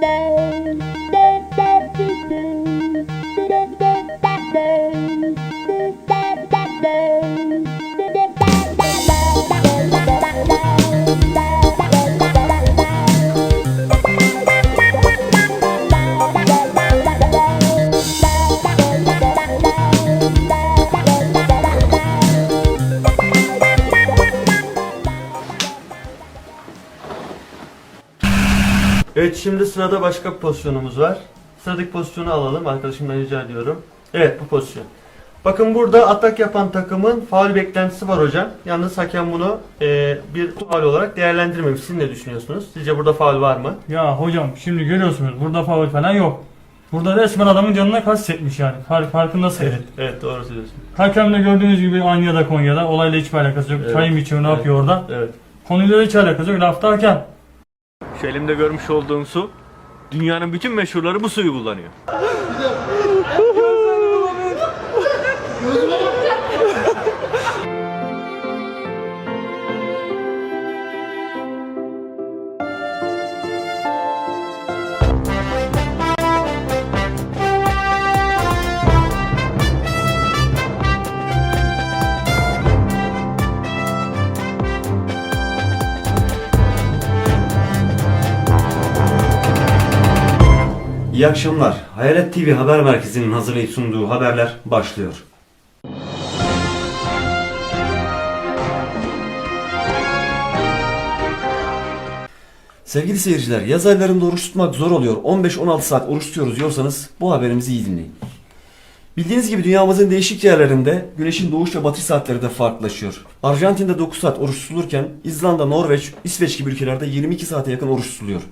Bye. Evet şimdi sırada başka bir pozisyonumuz var. Sıradaki pozisyonu alalım arkadaşımdan rica ediyorum. Evet bu pozisyon. Bakın burada atak yapan takımın faul beklentisi var hocam. Yalnız hakem bunu e, bir faul olarak değerlendirmemiş. Siz ne düşünüyorsunuz? Sizce burada faul var mı? Ya hocam şimdi görüyorsunuz burada faul falan yok. Burada resmen adamın canına kastetmiş yani. Far, farkındasınız. Evet, evet doğru söylüyorsun. Hakemle gördüğünüz gibi Anya'da Konya'da olayla hiçbir alakası yok. Evet. Çay mı içiyor ne Evet. yapıyor orada? Evet. Konuyla hiç alakası yok. Lafta hakem. Şu elimde görmüş olduğum su, dünyanın bütün meşhurları bu suyu kullanıyor. İyi akşamlar. Hayalet TV Haber Merkezi'nin hazırlayıp sunduğu haberler başlıyor. Sevgili seyirciler, yaz aylarında oruç tutmak zor oluyor. 15-16 saat oruç tutuyoruz diyorsanız bu haberimizi iyi dinleyin. Bildiğiniz gibi dünyamızın değişik yerlerinde güneşin doğuş ve batış saatleri de farklılaşıyor. Arjantin'de 9 saat oruç tutulurken İzlanda, Norveç, İsveç gibi ülkelerde 22 saate yakın oruç tutuluyor.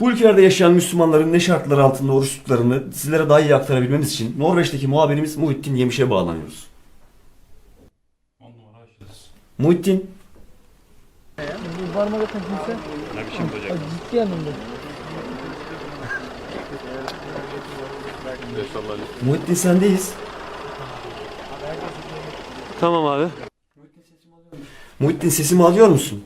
Bu ülkelerde yaşayan Müslümanların ne şartlar altında oruç tuttuklarını sizlere daha iyi aktarabilmemiz için Norveç'teki muhabirimiz Muhittin Yemiş'e bağlanıyoruz. Muhittin, Parmak atın kimse. Ne biçim böcek? Ciddi yanımda. Muhittin sendeyiz. Tamam abi. Muhittin sesimi alıyor musun?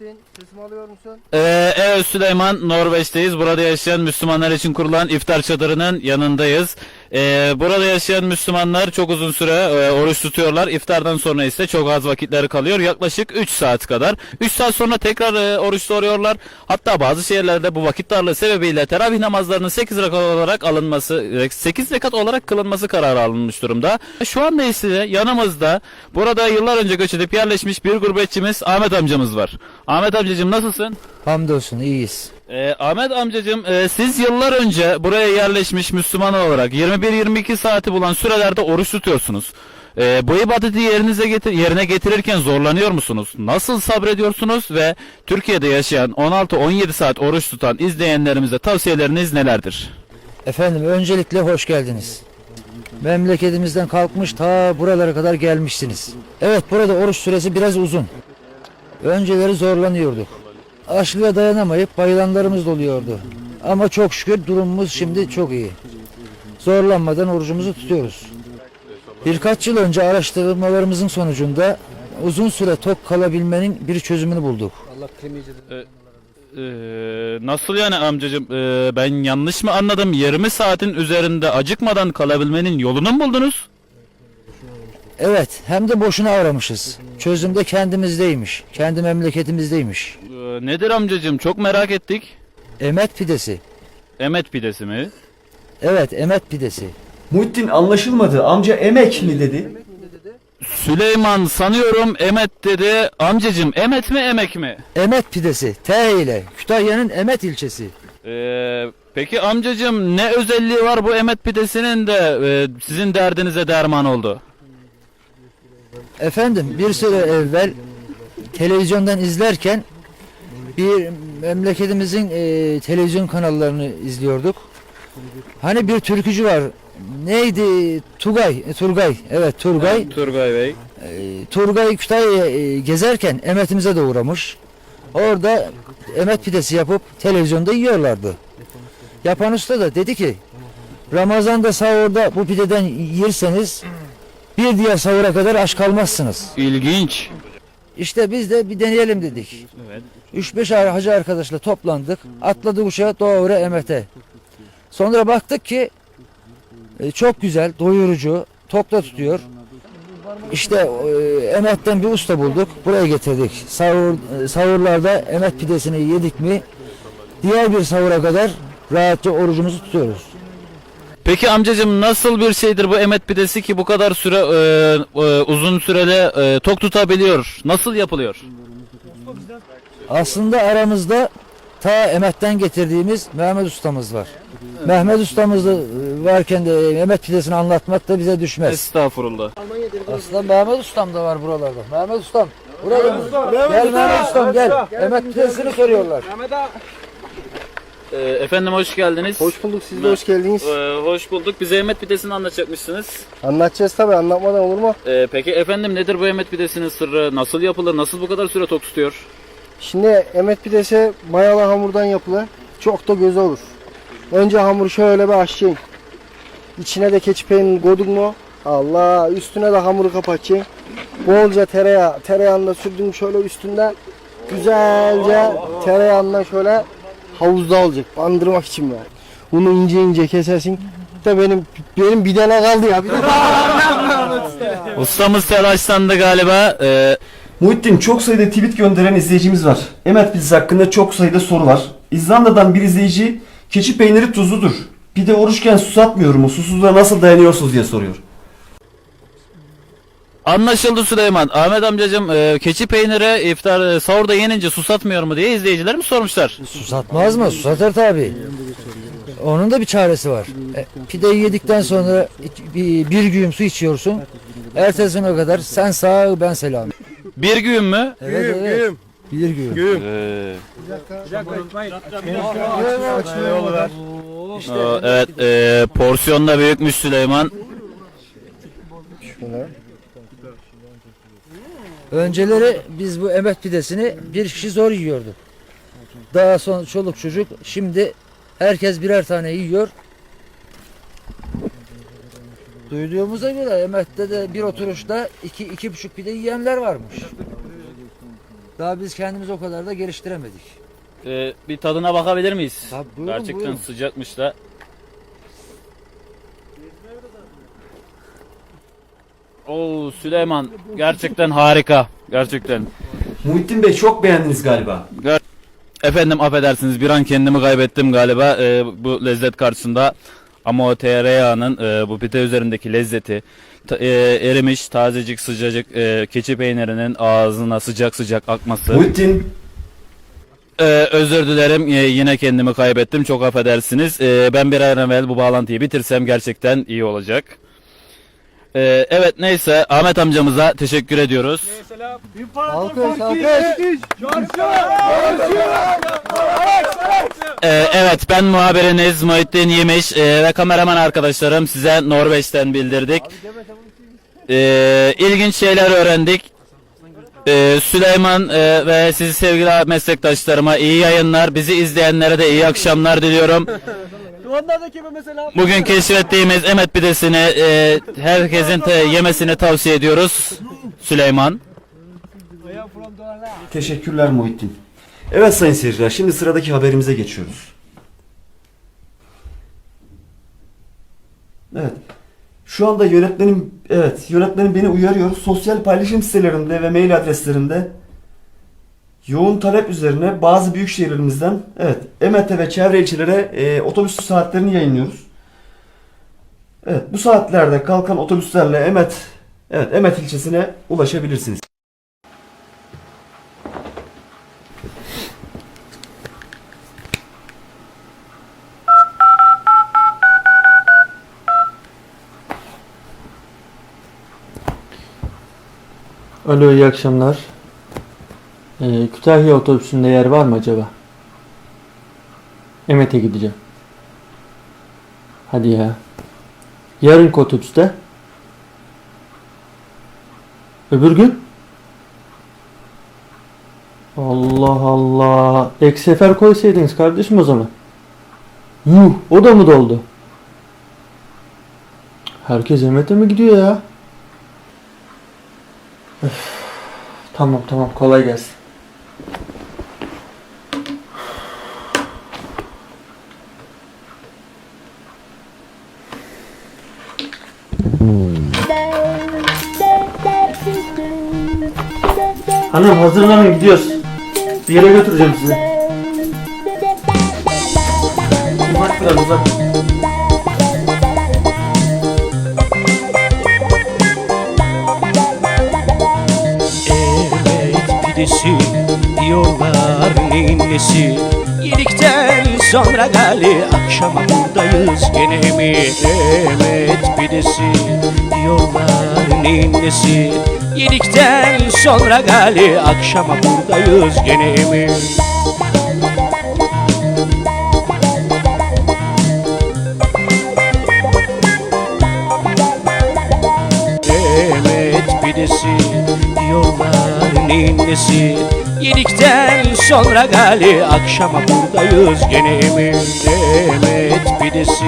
Muhittin sesimi alıyor musun? Ee, evet Süleyman Norveç'teyiz. Burada yaşayan Müslümanlar için kurulan iftar çadırının yanındayız. Ee, burada yaşayan Müslümanlar çok uzun süre e, oruç tutuyorlar. İftardan sonra ise çok az vakitleri kalıyor. Yaklaşık 3 saat kadar. 3 saat sonra tekrar e, oruç tutuyorlar. Hatta bazı şehirlerde bu vakit darlığı sebebiyle teravih namazlarının 8 rekat olarak alınması, 8 rekat olarak kılınması kararı alınmış durumda. Şu anda ise yanımızda burada yıllar önce göç edip yerleşmiş bir gurbetçimiz Ahmet amcamız var. Ahmet amcacığım nasılsın? Hamdolsun iyiyiz. Ee, Ahmet amcacığım e, siz yıllar önce buraya yerleşmiş Müslüman olarak 21-22 saati bulan sürelerde oruç tutuyorsunuz. Ee, bu ibadeti yerinize getir yerine getirirken zorlanıyor musunuz? Nasıl sabrediyorsunuz ve Türkiye'de yaşayan 16-17 saat oruç tutan izleyenlerimize tavsiyeleriniz nelerdir? Efendim öncelikle hoş geldiniz. Memleketimizden kalkmış ta buralara kadar gelmişsiniz. Evet burada oruç süresi biraz uzun. Önceleri zorlanıyorduk. Açlığa dayanamayıp bayılanlarımız da oluyordu. Ama çok şükür durumumuz şimdi çok iyi. Zorlanmadan orucumuzu tutuyoruz. Birkaç yıl önce araştırmalarımızın sonucunda uzun süre tok kalabilmenin bir çözümünü bulduk. Ee, nasıl yani amcacığım Ee, ben yanlış mı anladım 20 saatin üzerinde acıkmadan kalabilmenin yolunu mu buldunuz? Evet, hem de boşuna aramışız. Çözüm de kendimizdeymiş. Kendi memleketimizdeymiş. Nedir amcacığım çok merak ettik. Emet pidesi. Emet pidesi mi? Evet, emet pidesi. Muhittin anlaşılmadı. Amca emek mi dedi? Süleyman sanıyorum Emet dedi. Amcacım Emet mi emek mi? Emet pidesi. T ile. Kütahya'nın Emet ilçesi. Ee, peki amcacım ne özelliği var bu Emet pidesinin de e, sizin derdinize derman oldu? Efendim, bir süre evvel televizyondan izlerken bir memleketimizin e, televizyon kanallarını izliyorduk. Hani bir türkücü var. Neydi? Tugay. e, Turgay. Evet, Turgay. Turgay Bey. E, Turgay Kütahya'ya e, gezerken emetimize de uğramış. Orada emet pidesi yapıp televizyonda yiyorlardı. Yapan usta da dedi ki Ramazan'da sahurda bu pideden yerseniz bir diğer sahura kadar aç kalmazsınız. İlginç. İşte biz de bir deneyelim dedik. Evet. 3-5 hacı arkadaşla toplandık. Atladık uçağa doğru Emet'e. Sonra baktık ki e, çok güzel, doyurucu, tok da tutuyor. İşte Emet'ten bir usta bulduk. Buraya getirdik. Sahur, e, sahurlarda Emet pidesini yedik mi diğer bir sahura kadar rahatça orucumuzu tutuyoruz. Peki amcacığım nasıl bir şeydir bu emet pidesi ki bu kadar süre e, e, uzun sürede e, tok tutabiliyor? Nasıl yapılıyor? Aslında aramızda ta Emet'ten getirdiğimiz Mehmet ustamız var. Mehmet ustamız da e, varken de Mehmet pidesini anlatmak da bize düşmez. Estağfurullah. Aslında Mehmet ustam da var buralarda. Mehmet ustam. Burada mı? Gel Mehmet ustam gel. Mehmet pidesini soruyorlar. E, efendim hoş geldiniz. Hoş bulduk siz de hoş geldiniz. E, hoş bulduk. Bize emet pidesini anlatacakmışsınız. Anlatacağız tabi anlatmadan olur mu? E, peki efendim nedir bu emet pidesinin sırrı? Nasıl yapılır? Nasıl bu kadar süre tok tutuyor? Şimdi emet pidesi mayalı hamurdan yapılır. Çok da göze olur. Önce hamuru şöyle bir açacaksın. İçine de keçi peynirini koydun mu? Allah üstüne de hamuru kapatacaksın. Bolca tereyağı, tereyağını da sürdün şöyle üstünden güzelce tereyağından şöyle havuzda olacak. Bandırmak için yani. Bunu ince ince kesersin. De benim benim bir tane kaldı ya. Bir tane. Ustamız telaşlandı galiba. E, Muhittin çok sayıda tweet gönderen izleyicimiz var. Emet pizzası hakkında çok sayıda soru var. İzlanda'dan bir izleyici keçi peyniri tuzludur. Bir de oruçken susatmıyor mu? Susuzluğa nasıl dayanıyorsunuz diye soruyor. anlaşıldı Süleyman. Ahmet amcacığım e, keçi peyniri iftar e, sahurda yenince susatmıyor mu diye izleyiciler mi sormuşlar? Susatmaz mı? Susatır tabi. Onun da bir çaresi var. E, pideyi yedikten sonra iç- bir, bir güğüm su içiyorsun. Ertesine kadar sen sağ ben selam. Bir gün mü? Evet, evet. Bir güğüm. Ee, Aa, evet, e, porsiyon da büyükmüş Süleyman. Önceleri biz bu emet pidesini bir kişi zor yiyordu. Daha sonra çoluk çocuk şimdi herkes birer tane yiyor. Duyduğumuza göre emette de bir oturuşta iki, iki buçuk pide yiyenler varmış. Daha biz kendimiz o kadar da geliştiremedik. Ee, bir tadına bakabilir miyiz? Tabii, buyurun, Gerçekten buyurun. sıcakmış da. Oo Süleyman gerçekten harika. Gerçekten. Muhittin Bey çok beğendiniz galiba. Efendim affedersiniz bir an kendimi kaybettim galiba Ee, bu lezzet karşısında. Ama o tereyağının e, bu pide üzerindeki lezzeti ta- e, erimiş tazecik sıcacık e, keçi peynirinin ağzına sıcak sıcak akması. Muhittin Ee, özür dilerim Ee, yine kendimi kaybettim çok affedersiniz. Ee, ben bir an evvel bu bağlantıyı bitirsem gerçekten iyi olacak. Ee, evet neyse Ahmet amcamıza teşekkür ediyoruz. Alkış alkış. Ee, evet ben muhabiriniz Muhittin Yemiş ee, ve kameraman arkadaşlarım size Norveç'ten bildirdik. Ee, ilginç şeyler öğrendik. Ee, Süleyman e, ve sizi sevgili meslektaşlarıma iyi yayınlar. Bizi izleyenlere de iyi akşamlar diliyorum. Bugün keşfettiğimiz emet pidesini e, herkesin te- yemesini tavsiye ediyoruz. Süleyman. Teşekkürler Muhittin. Evet sayın seyirciler şimdi sıradaki haberimize geçiyoruz. Evet. Şu anda yönetmenim evet yönetmenim beni uyarıyor. Sosyal paylaşım sitelerinde ve mail adreslerinde yoğun talep üzerine bazı büyük şehirlerimizden evet Emet'e ve çevre ilçelere e, otobüs saatlerini yayınlıyoruz. Evet bu saatlerde kalkan otobüslerle Emet evet Emet ilçesine ulaşabilirsiniz. Alo iyi akşamlar. Ee, Kütahya otobüsünde yer var mı acaba? Emet'e gideceğim. Hadi ya. Yarınki otobüste. Öbür gün? Allah Allah. Ek sefer koysaydınız kardeşim o zaman. Yuh o da mı doldu? Herkes Emet'e mi gidiyor ya? Tamam tamam kolay gelsin. Hanım hazırlanın gidiyoruz. Bir yere götüreceğim sizi. Uzak biraz uzak. Evet pidesi diyorlar ninnesi Yedikten sonra gali akşama buradayız gene mi? Evet pidesi diyorlar ninnesi Yedikten sonra gali akşama buradayız gene mi? Demet pidesi diyorlar ninnesi Yedikten sonra gali akşama buradayız gene mi? Demet pidesi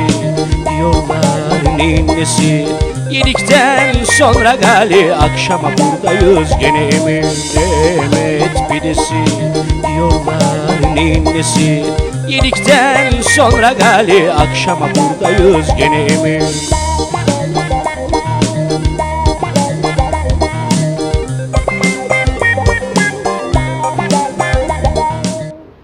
diyorlar ninnesi Yedikten sonra gali akşama buradayız gene mi? Demet pidesi diyorlar ninnesi Yedikten sonra gali akşama buradayız gene mi?